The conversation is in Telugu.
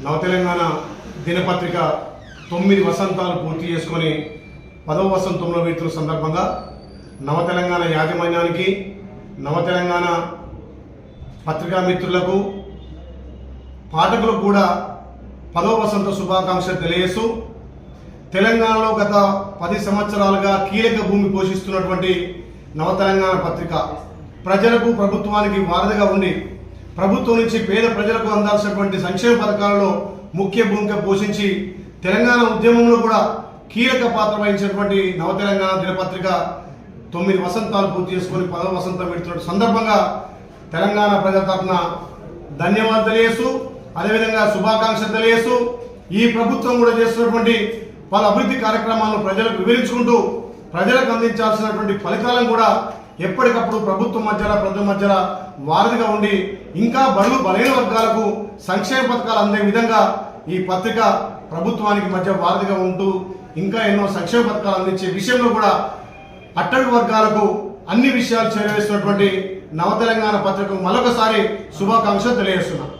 నవతెలంగాణ దినపత్రిక తొమ్మిది వసంతాలు పూర్తి చేసుకొని పదవ వసంతంలో వెళ్తున్న సందర్భంగా నవతెలంగాణ యాజమాన్యానికి నవతెలంగాణ పత్రికా మిత్రులకు పాఠకులకు కూడా పదవ వసంత శుభాకాంక్షలు తెలియజేస్తూ తెలంగాణలో గత పది సంవత్సరాలుగా కీలక భూమి పోషిస్తున్నటువంటి నవతెలంగాణ పత్రిక ప్రజలకు ప్రభుత్వానికి వారధిగా ఉండి ప్రభుత్వం నుంచి పేద ప్రజలకు అందాల్సినటువంటి సంక్షేమ పథకాలలో ముఖ్య భూమిక పోషించి తెలంగాణ ఉద్యమంలో కూడా కీలక పాత్ర వహించినటువంటి నవతెలంగాణ దినపత్రిక తొమ్మిది వసంతాలు పూర్తి చేసుకొని పదవ వసంతం పెడుతున్న సందర్భంగా తెలంగాణ ప్రజల తరఫున ధన్యవాదాలు తెలియజేస్తూ అదేవిధంగా శుభాకాంక్షలు తెలియజేస్తూ ఈ ప్రభుత్వం కూడా చేస్తున్నటువంటి పలు అభివృద్ధి కార్యక్రమాలను ప్రజలకు వివరించుకుంటూ ప్రజలకు అందించాల్సినటువంటి ఫలితాలను కూడా ఎప్పటికప్పుడు ప్రభుత్వం మధ్యలో ప్రజల మధ్యలో వారధిగా ఉండి ఇంకా బరువు బలైన వర్గాలకు సంక్షేమ పథకాలు అందే విధంగా ఈ పత్రిక ప్రభుత్వానికి మధ్య వారధిగా ఉంటూ ఇంకా ఎన్నో సంక్షేమ పథకాలు అందించే విషయంలో కూడా అట్టడుగు వర్గాలకు అన్ని విషయాలు చేరవేస్తున్నటువంటి నవతెలంగాణ పత్రికకు మరొకసారి శుభాకాంక్షలు తెలియజేస్తున్నాను.